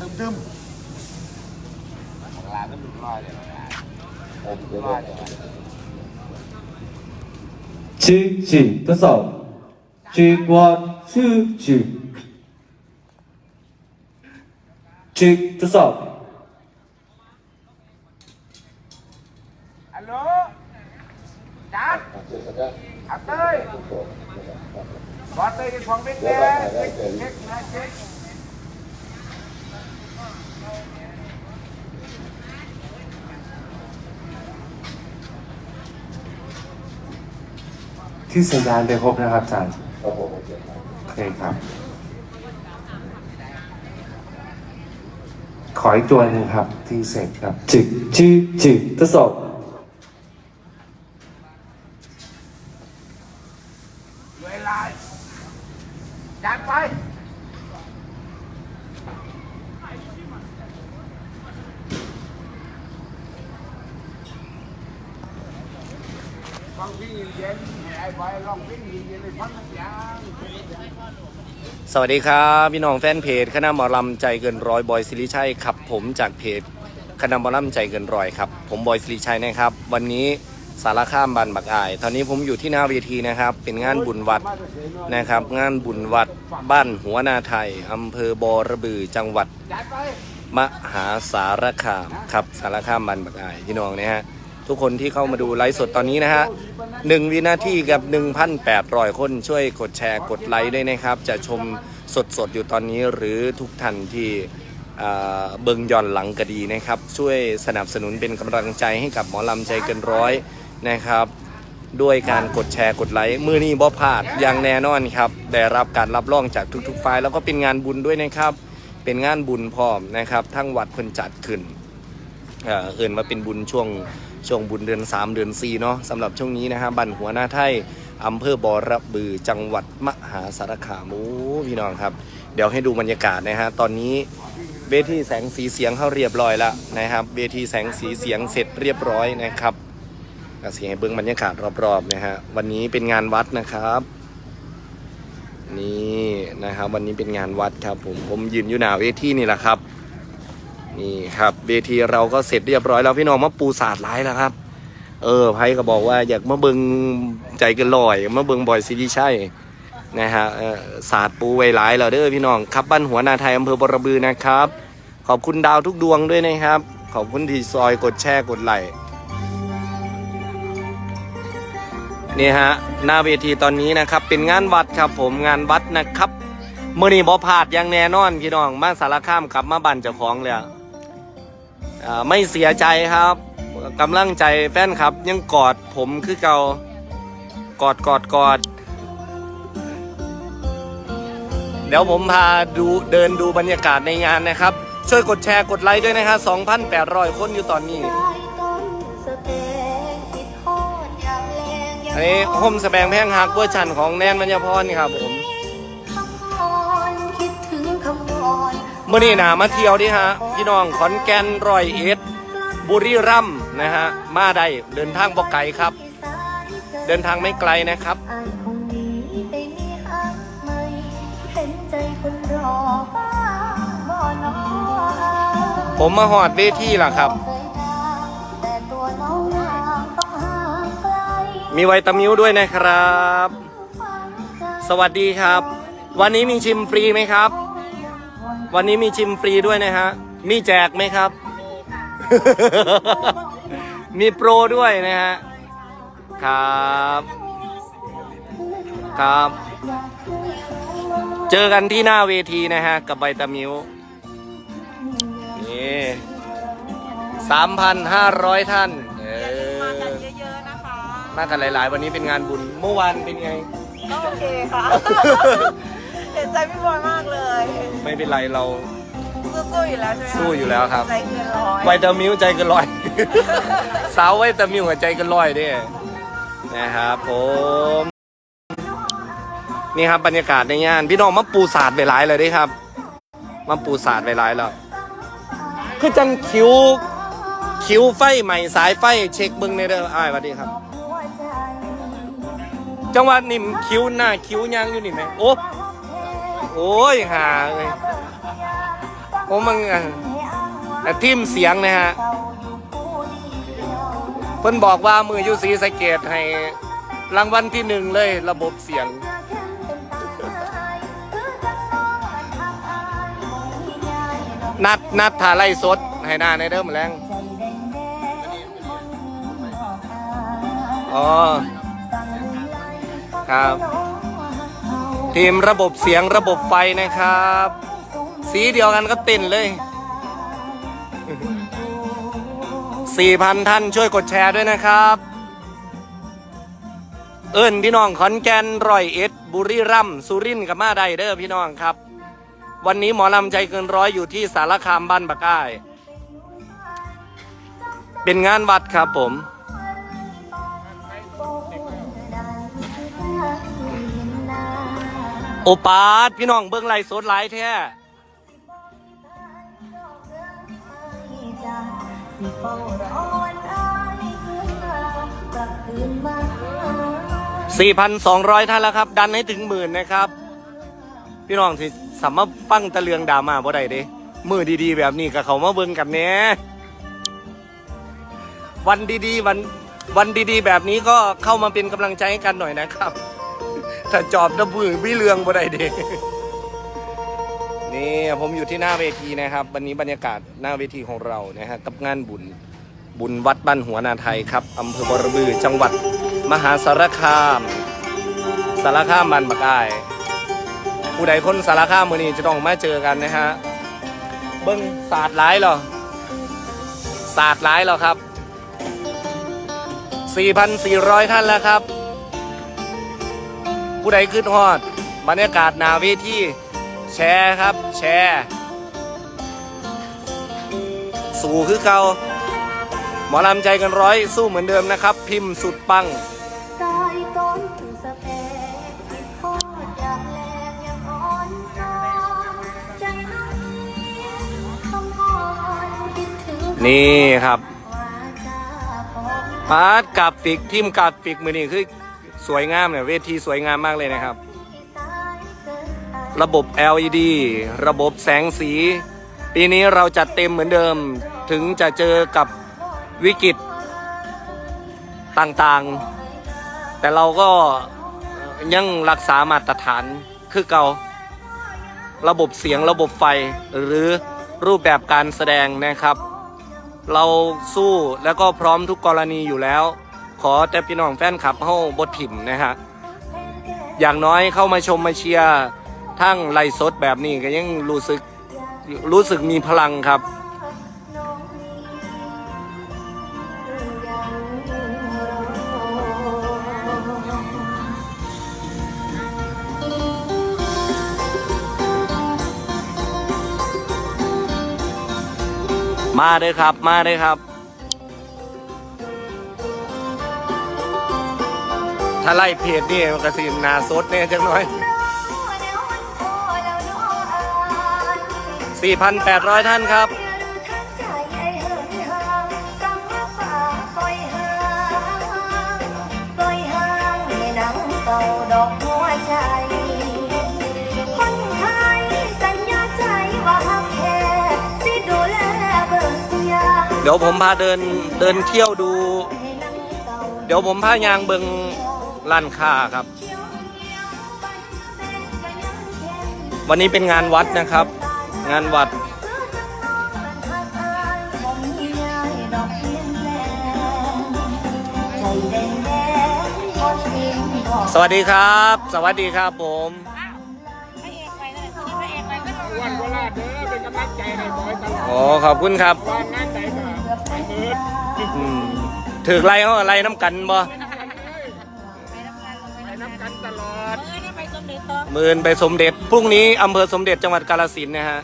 ตึมตึมของร้านก็ดูลอยเดี๋ยวนะผมดูลอยเดี๋ยวชื่อชื่อทดสอบชื่อกว่าชื่อชื่อชื่อทดสอบฮัลโหลจัดอัพเต้ยบอสเต้ยของบิ๊กเต้ยเช็คเช็คเช็ค ที่สัญญาณไปพบนะครับอาจารย์โอเคครับ ขออีกตัวหนึ่งครับ ที่เสร็จครับ จึกจึกจึกทดสอบ เวลาจัดไปฟังเพลงเย็นๆไอ้บอยร้องเพลงเย็นๆเลยฟังเสียง สวัสดีครับ พี่น้องแฟนเพจคณะหมอลำใจเกินร้อยบอยสิริชัยครับผมจากเพจคณะหมอลำใจเกินร้อยครับผมบอยสิริชัยนะครับ วันนี้สารข้ามบันบักอาย ตอนนี้ผมอยู่ที่หน้าเวทีนะครับ เป็นงานบุญวัดนะครับ งานบุญวัดบ้านหัวนาไทยอำเภอบอระบือจังหวัด มหาสารคามครับสารคามบันบักอายพี่น้องนะฮะ ทุกคนที่เข้ามาดูไลฟ์สดตอนนี้นะฮะหนึ่งวินาทีกับ 1,800 คนช่วยกดแชร์กดไลค์ด้วยนะครับ จะชมสดสดๆอยู่ตอนนี้หรือทุกท่านที่เบิงย่อนหลังก็ดีนะครับ ช่วยสนับสนุนเป็นกำลังใจให้กับหมอลำใจเกินร้อยนะครับ ด้วยการกดแชร์กดไลค์มือนี้บ่พลาดอย่างแน่นอนครับ ได้รับการรับรองจากทุกๆฝ่ายแล้วก็เป็นงานบุญด้วยนะครับ เป็นงานบุญพร้อมนะครับ ทั้งวัดเพิ่นจัดขึ้นเอ่อเอื่นมาเป็นบุญช่วง ช่วงบุญเดือน 3 เดือน4เนาะสำหรับช่วงนี้นะฮะบันหัวหน้าไทยอำเภอบอระบือจังหวัดมหาสารคามโอ้พี่น้องครับ เดี๋ยวให้ดูบรรยากาศนะฮะตอนนี้เวทีแสงสีเสียงเข้าเรียบร้อยแล้วนะครับเวทีแสงสีเสียงเสร็จเรียบร้อยนะครับก็เสียงให้เบิ้องบรรยากาศรอบๆนะฮะวันนี้เป็นงานวัดนะครับนี่นะครับวันนี้เป็นงานวัดครับผมผมยืนอยู่หน้าเวทีนี่แหละครับ นี่ครับเวทีเราก็เสร็จเรียบร้อยแล้วพี่น้องมาปูศาสตร์ร้ายแล้วครับ เออไพ่ก็บอกว่าอยากมาเบิงใจกันลอยมาเบิงบ่อยซิริชัยนะฮะศาสตร์ปูไว้ายแล้วเด้อพี่น้องครับบ้านหัวนาไทยอำเภอบรบือนะครับ ขอบคุณดาวทุกดวงด้วยนะครับ ขอบคุณที่ซอยกดแชร์กดไลค์นี่ฮะหน้าเวทีตอนนี้นะครับเป็นงานวัดครับผมงานวัดนะครับเมื่อนี้บอพลาดอย่างแน่นอนพี่น้องมาสารคามกลับมาบ้นเจ้าของเลย ไม่เสียใจครับกำลังใจแฟนครับ ยังกอดผมคือเก่ากอดกอดกอด เดี๋ยวผมพาดูเดินดูบรรยากาศในงานนะครับ ช่วยกดแชร์กดไลค์ด้วยนะครับ2,800 คนอยู่ตอนนี้อันนี้โฮมสแบงแพงฮักเวอร์ชันของแนนมัญญพรครับผมคิดถึงคำวอน เมื่อนี้นะมาเที่ยวดิฮะพี่น้องขอนแก่นร้อยเอ็ดบุรีรัมย์นะฮะมาได้เดินทางบ่ไกลครับ เดินทางไม่ไกลนะครับผมมาหอดเวทีล่ะครับ มีไวตามิวด้วยนะครับ สวัสดีครับ วันนี้มีชิมฟรีไหมครับ วันนี้มีชิมฟรีด้วยนะฮะ มีแจกไหมครับ มีโปรด้วยนะฮะ ครับ ครับ เจอกันที่หน้าเวทีนะฮะ กับไวตามิวนี่สามพันห้าร้อยท่าน เออเยอะๆนะคะ มากันหลาย ๆ วันนี้เป็นงานบุญ เมื่อวานเป็นไง ก็โอเคค่ะ เห็นใจพี่บอยมากเลยไม่เป็นไรเรา สู้ๆอยู่แล้วใช่ไหมคะสู้อยู่แล้วครับ ใจเกินร้อยไวตามิวใจเกันลอย สาวไวตามิวกับใจเกันลอยเด้นะครับผมนี่ครับบรรยากาศในงาน พี่น้องมาปูศาสตร์ไปหลายเลยเด้ครับมาปูศาสตร์ไปหลายแล้วคือจังคิวคิวไฟใหม่สายไฟเช็คเบิ้งในเด้ออ้ายสวัสดีครับหัวใจจังหวัดนี่คิวหน้าคิวยางอยู่นี่ไหมโอ้ โอ้ยหาเลยโอ้มึงอะแต่ทีมเสียงนะฮะเพิ่นบอกว่ามือยูสีสะเกตให้รางวัลที่หนึ่งเลยระบบเสียง นัดนัดถ่าไล่สด ให้หน้าในเดิมแรงอ๋อ ครับ ทีมระบบเสียงระบบไฟนะครับ สีเดียวกันก็ติ่นเลย 4,000 ท่านช่วยกดแชร์ด้วยนะครับ เอิ้นพี่น้องขอนแก่นร้อยเอ็ด บุรีรัมย์สุรินทร์กับมาไดเด้อพี่น้องครับ วันนี้หมอลำใจเกินร้อยอยู่ที่สารคามบ้านปะก้าย เป็นงานวัดครับผม โอปาดพี่น้องเบิ้งไลฟ์สดไลฟ์แท้4,200ท่านแล้วครับ ดันให้ถึงหมื่นนะครับ พี่น้องที่สามารถฟังตะเลืองดามาบ่ได้เด้มือดีๆ แบบนี้กับเขามาเบิ่งกันแหน่วันดีๆวันวันดีๆ แบบนี้ก็เข้ามาเป็นกำลังใจให้กันหน่อยนะครับ ถ้าจอบตะมือวิเลืองบ่ได้เด้นี่ผมอยู่ที่หน้าเวทีนะครับ วันนี้บรรยากาศหน้าเวทีของเรานะฮะกับงานบุญบุญวัดบ้านหัวนาไทยครับอำเภอบรบือจังหวัดมหาสารคาม สารคามบันบักอาย ผู้ใดคนสารคามมือนี้จะต้องมาเจอกันนะฮะเบิ้งศาสตร์ร้ายเหรอศาสตร์ร้ายเหรอครับ 4,400 ท่านแล้วครับ ผู้ใดขึ้นฮอดบรรยากาศหนาเวทีแชร์ครับ แชร์ สู่คือเก่าหมอลำใจกันร้อยสู้เหมือนเดิมนะครับ พิมพ์สุดปังกายต้นสะแพกที่โคตรอย่างแรงยังอ่อนซ้อมใจน้อยคำอ่อนคิดถึงนี่ครับวาจาของพาร์ทกราฟิกทีมกราฟิกมือนี่คือ สวยงามเนี่ยเวทีสวยงามมากเลยนะครับ ระบบ LED ระบบแสงสี ปีนี้เราจัดเต็มเหมือนเดิม ถึงจะเจอกับวิกฤตต่างๆ แต่เราก็ยังรักษามาตรฐานคือเก่า ระบบเสียงระบบไฟหรือรูปแบบการแสดงนะครับ เราสู้แล้วก็พร้อมทุกกรณีอยู่แล้ว ขอแต่พี่น้องแฟนคลับเฮาบทถิ่มนะฮะอย่างน้อยเข้ามาชมมาเชียร์ทั้งไลฟ์สดแบบนี้ก็ยังรู้สึกรู้สึกมีพลังครับมาเลยครับ มาเลยครับ ถ้าไล่เพจนี่มันก็สิหนาสดเนี่ยจังหน่อย 4,800 ท่านครับ เดี๋ยวผมพาเดินเดินเที่ยวดูเศร้าเดี๋ยวผมพายางเบิง ร้านค้าครับ วันนี้เป็นงานวัดนะครับ งานวัด สวัสดีครับ สวัสดีครับผมวันโคราชเด้อเป็นกำลังใจให้บอยตลอดโอ้ขอบคุณครับว่างงานไหนก็ให้มืดอืมถือไล่เขาไล่น้ำกันบ่ไป น้ำกันตลอดหมื่นไปสมเด็จพรุ่งนี้อำเภอสมเด็จจังหวัดกาฬสินธุ์นะฮะ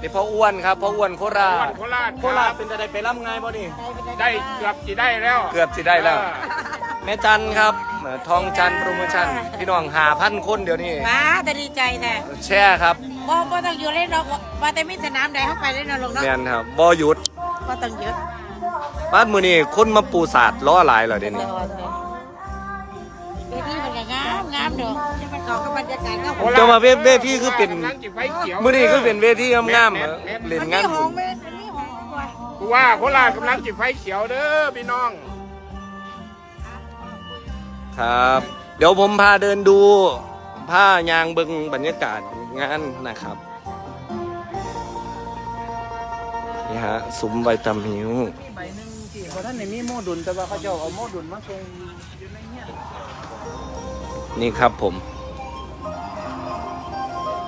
นี่พ่ออ้วนครับพ่ออ้วนโคราชโคราชโคราชเป็นจะได้ไปร่ำไงบ่นี่ได้เกือบจะได้แล้วเกือบสิได้แล้ว แม่จันครับเอ่อทองจันโปรโมชั่นพี่น้องหาพันคนเดี๋ยวนี้มาแต่ดีใจแต่แช่ครับบ่บ่ต้องอยู่เล่นดอกว่าแต่มีสนามใดเข้าไปเล่นเอาลงเนาะแม่นครับบ่หยุดบ่ต้องเยอะบ้านมือนี่คนมาปูศาสตร์ล้อหลายเหรอเดี๋ยวนี้เว ทีมันก็งามงามเด้อจะมาเขากับบรรยากาศก็โครชจะมาเวทเวทีคือเป็นกำลังจิบไฟเขียวมื้อนี้คือเป็นเวทีงามๆอะเล่นมันงามีนห้บุองญไหมมันมีห้องก่อนกูว่าโคราชกำลังจิบไฟเขียวเด้อพี่น้อง ครับ เดี๋ยวผมพาเดินดูผ้ายางเบิงบรรยากาศงานนะครับนี่ฮะซุ้มใบตำหิว มีใบหนึ่งที่เพราะท่านในมีโมดุลแต่ว่าเขาจะเอาโมดุลมาส่ง นี่ครับผม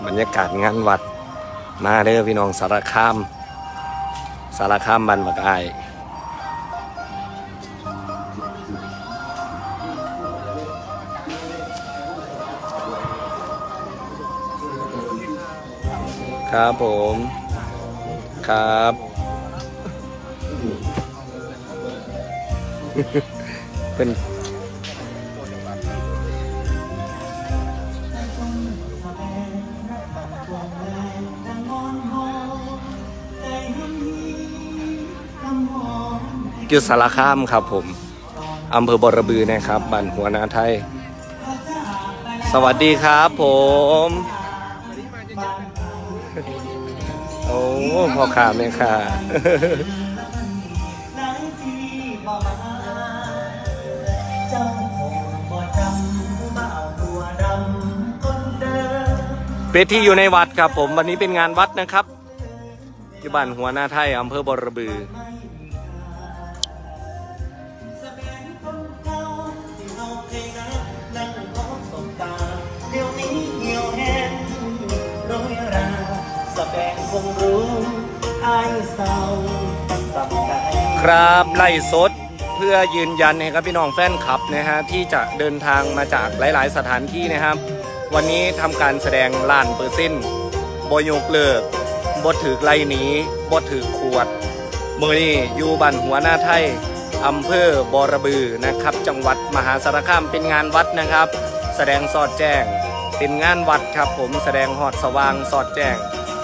บรรยากาศงานวัด มาเด้อพี่น้องสารคาม สารคามบันบักอครับผม ครับ เป็น อยู่สารคามครับผมอำเภอบรบือนะครับบ้านหัวนาไทย สวัสดีครับผมโอ้พ่อขาแม่ค่ะเวทีอยู่ในวัดครับผม วันนี้เป็นงานวัดนะครับที่บ้านหัวหน้าไทยอำเภอบรบือ งคงรู้อายเศร้าสำใจครับไล่สดเพื่อยืนยันให้กับพี่น้องแฟนคลับนะฮะที่จะเดินทางมาจากหลาย ๆ สถานที่นะครับ วันนี้ทำการแสดงล้านเปอร์เซ็นต์บยกเลิกบดถือไล่หนีบดถือขวดมือนี้อยู่บ้านหัวหน้าไทยอำเภอบอระบือนะครับ จังหวัดมหาสารคามเป็นงานวัดนะครับ แสดงสอดแจ้ง เป็นงานวัดครับผมแสดงหอดสว่างสอดแจ้ง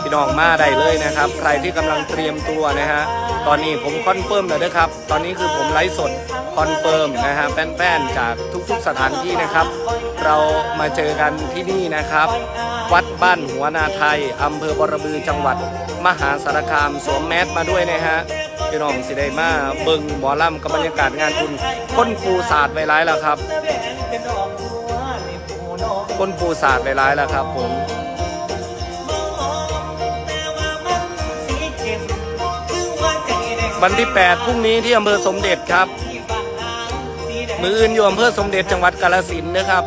พี่น้องมาได้เลยนะครับ ใครที่กำลังเตรียมตัวนะฮะตอนนี้ผมคอนเฟิร์มแล้วนะครับ ตอนนี้คือผมไลฟ์สดคอนเฟิร์มนะฮะแฟนๆจากทุกๆสถานที่นะครับ เรามาเจอกันที่นี่นะครับ วัดบ้านหัวนาไทยอำเภอบรบือจังหวัด มหาสารคามสวมแมสมาด้วยนะฮะพี่น้องสิได้มาเบิ่งหมอลำกับบรรยากาศงานคุณค้นปูศาสตร์ไวร้ายแล้วครับค้นปูศาสตร์ไวร้ายแล้วครับผม วันที่ 8 พรุ่งนี้ที่อำเภอสมเด็จครับ มืออื่นอยู่อำเภอสมเด็จจังหวัดกาฬสินนะครับ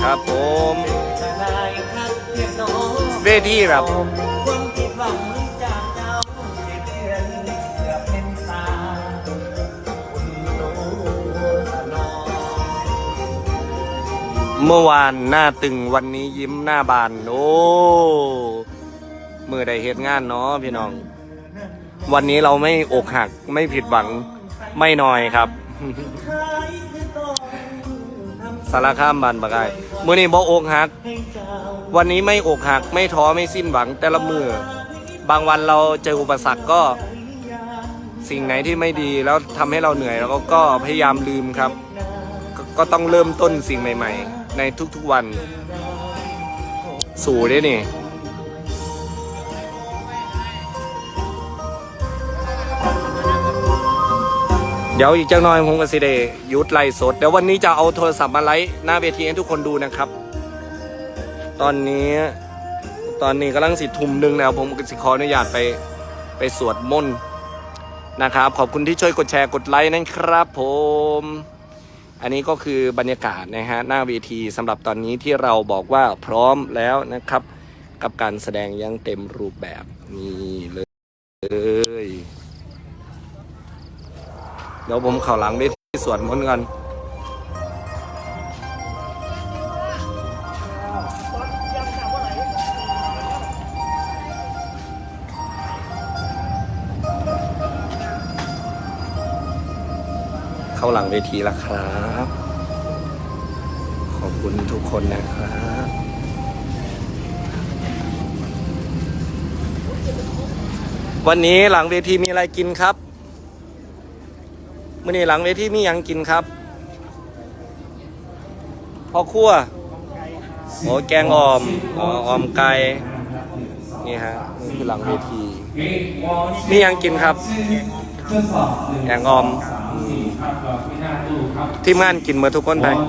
ครับผมทนายคักเพียงน้องเวทีแบบความผิดหวับเดือนเกือบเป็นตาคุณโนนอเมื่อวานหน้าตึงวันนี้ยิ้มหน้าบาน โอ้ มือได้เหตุงานเนาะพี่น้อง วันนี้เราไม่อกหักไม่ผิดหวังไม่น้อยครับ สารข้ามบานบากายมือนี้บ่อกหัก วันนี้ไม่อกหักไม่ท้อไม่สิ้นหวัง แต่ละมือบางวันเราเจออุปสรรคก็ สิ่งไหนที่ไม่ดีแล้วทำให้เราเหนื่อยเราก็ก็พยายามลืมครับกก็ต้องเริ่มต้นสิ่งใหม่ ๆ ในทุกๆวัน สู่ได้นี่ ดี๋ยวอีกจังหน่อยผมก็สิได้ยุดไลฟ์สด เดี๋ยววันนี้จะเอาโทรศัพท์มาไลฟ์หน้าเวทีให้ทุกคนดูนะครับ ตอนนี้ตอนนี้กำลังสิทุ่มหนึ่งนะครับผมก็สิขออนุญาตไปไปสวดมนต์นะครับ ขอบคุณที่ช่วยกดแชร์กดไลค์นะครับ ผม อันนี้ก็คือบรรยากาศนะฮะหน้าเวทีสำหรับตอนนี้ที่เราบอกว่าพร้อมแล้วนะครับ กับการแสดงยังเต็มรูปแบบนี่เลย เดี๋ยวผมเข่าหลังเวทีสวดมนต์กันเข้าหลังเวทีแล้วครับ ขอบคุณทุกคนนะครับวันนี้หลังเวทีมีอะไรกินครับ มื่อนี้หลังเวทีมีหยังกินครับพอครัวโอ้แกงอ่อมอ๋อออมไก่นี่ฮะนี่คือหลังเวทีมียังกินครับแกงอ่อมที่มงานกินเมื่อทุกคนไปโ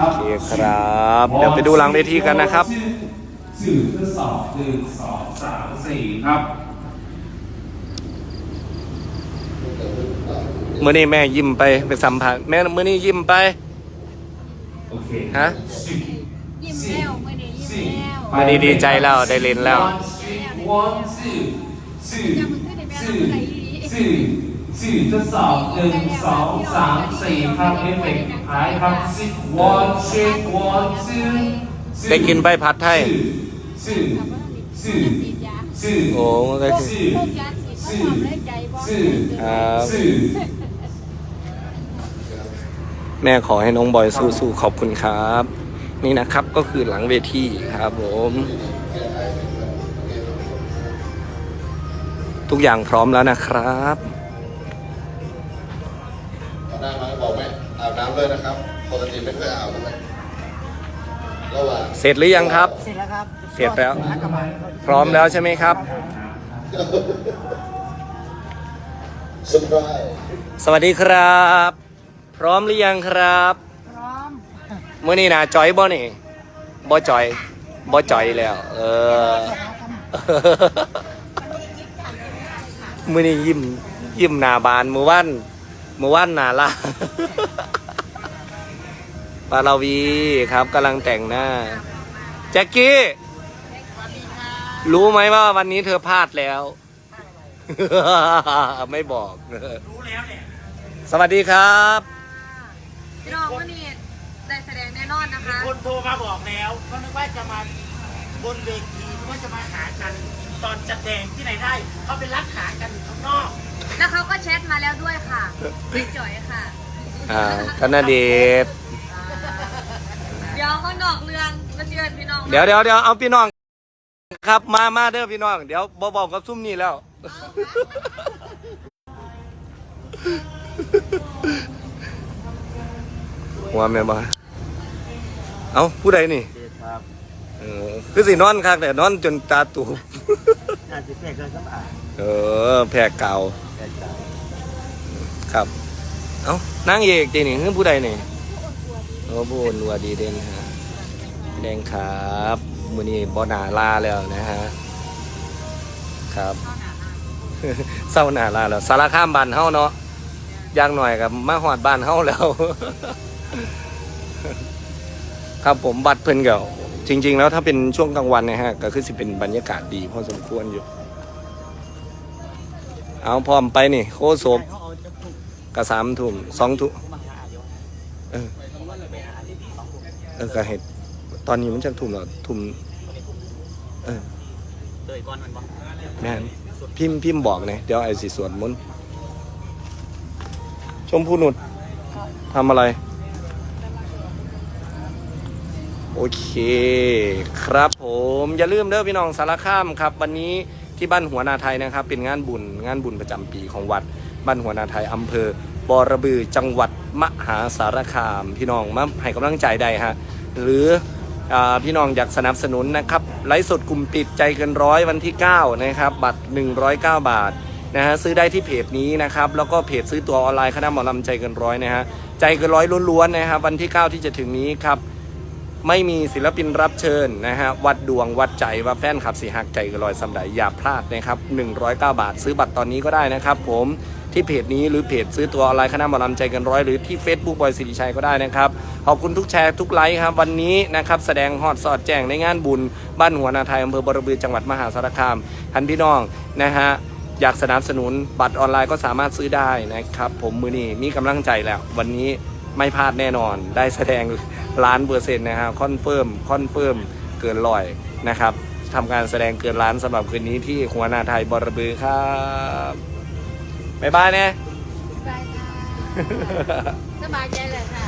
อเคครับเดี๋ยวไปดูหลังเวทีกันนะครับ สื่อทดสอบหนึ่งสองสามสี่ครับ เมื่อนี้แม่ยิ้มไปไปสัมผัสแม่เมื่อนี้ยิ้มไปโอเคฮะยิ้มแล้วไม่ได้ยิ้มแล้วเมื่อนี้ดีใจแล้วได้เล่นแล้ว one two สื่อจะมึงขึ้นในแม่สื่อทำอะไรดีสื่อสื่อทดสอบหนึ่งสองสามสี่ครับเอฟเฟกต์สุดท้ายครับ six one shake one two ได้กินใบผัดไทยสื่อสื่อสีดยาสื่อโอ้ได้กินสื่อพวกยาสีดเขาทำได้ใจบ่สื่อครับสื่อ แม่ขอให้น้องบอยสู้ๆขอบคุณครับ นี่นะครับก็คือหลังเวทีครับผมทุกอย่างพร้อมแล้วนะครับหน้ามาบอกไหมอาบน้ำเลยนะครับ ปกติไม่เคยอาบใช่ไหมระหว่างเสร็จหรือยังครับ เสร็จแล้วครับเสร็จแล้วนักกระบาลพร้อมแล้วใช่ไหมครับเซอร์ไพรส์สวัสดีครับ พร้อมหรือยังครับพร้อมเมื่อนี้นะจอยบ่นี่บ่จอยบ่จอยแล้ว เออมื่อนี้ยิ้มยิ้มหน้าบานมือวันมือวันหน้าละปาลาวีครับกำลังแต่งหน้าแจ็คกี้รู้ไหมว่าวันนี้เธอพลาดแล้ว ไม่บอก รู้แล้วเนี่ยสวัสดีครับ พี่น้องวันนี้ได้แสดงแน่นอนนะคะคนโทรมาบอกแล้วก็นึกว่าจะมาบนเวทีนึกว่าจะมาหากันตอนแสดงที่ไหนได้เขาไปรักหากันอยู่ข้างนอกแล้วเขาก็แชทมาแล้วด้วยค่ะไม่จ่อยค่ะอ่าธนเดชเดี๋ยวเขานอกเรื่องมาเชิญพี่น้องเดี๋ยวเดี๋ยวเดี๋ยวเอาพี่น้อง ครับมามาเด้อพี่น้อง เดี๋ยวบอบอกกับซุ่มนี่แล้ว หัวแม่นบ่เอาผู้ใดนี่ครับเออคือสินอนคักแต่นอนจนตาตูบงานสิแพร่เครื่องสำอางเออแพ้เก่าแพร่ใจครับ เอานางเอกจีนี่คือผู้ใดนี่โอ้บุญวัวดีเด่นฮะแดงครับมือนี้บอนาลาแล้วนะฮะครับเศร้าหนาลาแล้วสารข้ามบ้านเฮาเนาะอย่างหน่อยกับมาหอดบ้านเฮาแล้ว ครับผมบัตรเพิ่นเก่าจริง ๆ แล้วถ้าเป็นช่วงกลางวันนะฮะ ก็คือสิเป็นบรรยากาศดีพอสมควรอยู่ เอาพร้อมไปนี่ โคศกเขาเอาจะถูกะสามทุ่มสองทุ่มเออเออก็เห็นตอนนี้มันจะทุ่มแล้วทุ่มเออแม่นพิมพ์พิมพ์บอกเนี่ยเดี๋ยวไอ้สิสวดมุนชมพูนุชทำอะไร โอเค ครับผมอย่าลืมเด้อพี่น้องสารคามครับ วันนี้ที่บ้านหัวนาไทยนะครับ เป็นงานบุญงานบุญประจำปีของวัด บ้านหัวนาไทยอำเภอบอระบือจังหวัดมหาสารคาม พี่น้องมาให้กำลังใจได้ฮะหรืออพี่น้องอยากสนับสนุนนะครับไลฟ์สดกลุ่มปิดใจเกินร้อยวันที่ 9 นะครับ บัตร 109 บาทนะฮะซื้อได้ที่เพจนี้นะครับ แล้วก็เพจซื้อตัวออนไลน์คณะหมอลำใจเกินร้อยนะฮะใจเกินร้อยล้วนๆนะครับวันที่ 9 ที่จะถึงนี้ครับ ไม่มีศิลปินรับเชิญนะฮะวัดดวงวัดใจว่าแฟนขับสีหักใจกระลอยสำไดอย่าพลาดนะครับ109 บาท ซื้อบัตรตอนนี้ก็ได้นะครับ ผมที่เพจนี้หรือเพจซื้อตัวออนไลน์คณะหมอลำใจกันร้อยหรือที่ Facebook บอยสิริชัยก็ได้นะครับ ขอบคุณทุกแชร์ทุกไลค์ครับ วันนี้นะครับ แสดงฮอดสอดแจ้งในงานบุญ บ้านหัวนาไทยอำเภอบรบือจังหวัดมหาสารคามทันพี่น้องนะฮะอยากสนับสนุนบัตรออนไลน์ก็สามารถซื้อได้นะครับ ผมมือนี้มีกำลังใจแล้ว วันนี้ ไม่พลาดแน่นอน ได้แสดงล้านเปอร์เซ็นต์นะครับคอนเฟิร์มคอนเฟิร์มเกินร้อยนะครับทำการแสดงเกินล้านสำหรับคืนนี้ที่หัวนาไทยบรบือครับบ๊ายบายเนี่ยสบายค่ะสบายใจเลยค่ะ